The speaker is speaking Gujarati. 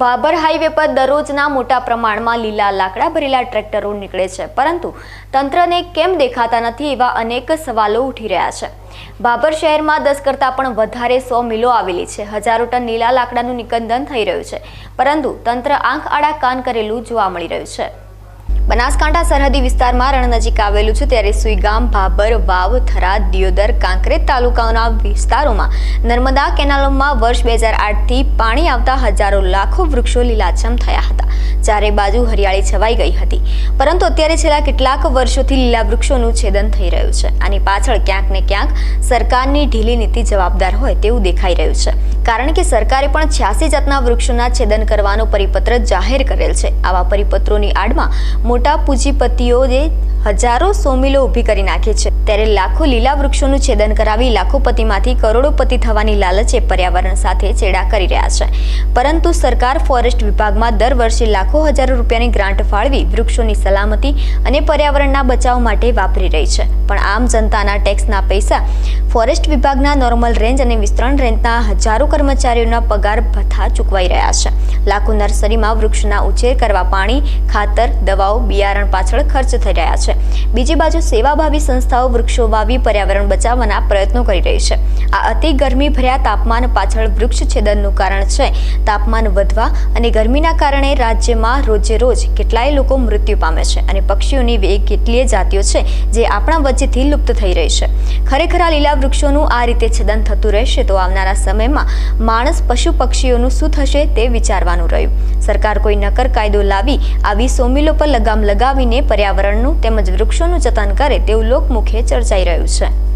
ભાભર હાઈવે પર દરરોજના મોટા પ્રમાણમાં લીલા લાકડા ભરેલા ટ્રેક્ટરો નીકળે છે. પરંતુ તંત્રને કેમ દેખાતા નથી એવા અનેક સવાલો ઉઠી રહ્યા છે. ભાભર શહેરમાં દસ કરતાં પણ વધારે સો મિલો આવેલી છે. હજારો ટન લીલા લાકડાનું નિકંદન થઈ રહ્યું છે. પરંતુ તંત્ર આંખ આડા કાન કરેલું જોવા મળી રહ્યું છે. બનાસકાંઠા સરહદી વિસ્તારમાં રણ નજીક આવેલું છે ત્યારે સુઈગામ, ભાભર, વાવ, થરાદ, દિયોદર, કાંકરેજ તાલુકાઓના વિસ્તારોમાં નર્મદા કેનાલોમાં વર્ષ બે હજાર આઠથી પાણી આવતા હજારો લાખો વૃક્ષો લીલાછમ થયા હતા. ચારે બાજુ હરિયાળી છવાઈ ગઈ હતી. પરંતુ અત્યારે છેલ્લા કેટલાક વર્ષોથી લીલા વૃક્ષોનું છેદન થઈ રહ્યું છે. આની પાછળ ક્યાંક ને ક્યાંક સરકારની ઢીલી નીતિ જવાબદાર હોય તેવું દેખાઈ રહ્યું છે. કારણ કે સરકારે પણ છ્યાસી જાતના વૃક્ષોના છેદન કરવાનો પરિપત્ર જાહેર કરેલ છે. આવા પરિપત્રોની આડમાં મોટા પૂંજીપતિઓ હજારો સોમિલો ઊભી કરી નાખે છે. ત્યારે લાખો લીલા વૃક્ષોનું છેદન કરાવી લાખોપતિમાંથી કરોડોપતિ થવાની લાલચે પર્યાવરણ સાથે ચેડા કરી રહ્યા છે. પરંતુ સરકાર ફોરેસ્ટ વિભાગમાં દર વર્ષે લાખો હજારો રૂપિયાની ગ્રાન્ટ ફાળવી વૃક્ષોની સલામતી અને પર્યાવરણના બચાવ માટે વાપરી રહી છે. પણ આમ જનતાના ટેક્સના પૈસા ફોરેસ્ટ વિભાગના નોર્મલ રેન્જ અને વિસ્તરણ રેન્જના હજારો કર્મચારીઓના પગાર ભથ્થા ચૂકવાઈ રહ્યા છે. લાખો નર્સરીમાં વૃક્ષના ઉછેર કરવા પાણી, ખાતર, દવાઓ, બિયારણ પાછળ ખર્ચ થઈ રહ્યા છે. બીજી બાજુ સેવાભાવી સંસ્થાઓ વૃક્ષો, વાવી, પર્યાવરણ બચાવવાના પ્રયત્નો કરી રહી છે. આ અતિ ગરમી ભર્યા તાપમાન પાછળ વૃક્ષ છેદનનું કારણ છે. તાપમાન વધવા અને ગરમીના કારણે રાજ્યમાં રોજે રોજ કેટલાય લોકો મૃત્યુ પામે છે અને પક્ષીઓની કેટલીય જાતિઓ છે જે આપણા વચ્ચેથી લુપ્ત થઈ રહી છે. ખરેખર આ લીલા વૃક્ષોનું આ રીતે છેદન થતું રહેશે તો આવનારા સમયમાં માણસ, પશુ, પક્ષીઓનું શું થશે તે વિચારવાનું રહ્યું. સરકાર કોઈ નકર કાયદો લાવી આવી સોમિલો પર લગામ લગાવીને પર્યાવરણનું તેમજ વૃક્ષોનું જતન કરે તેવું લોકમુખે ચર્ચાઈ રહ્યું છે.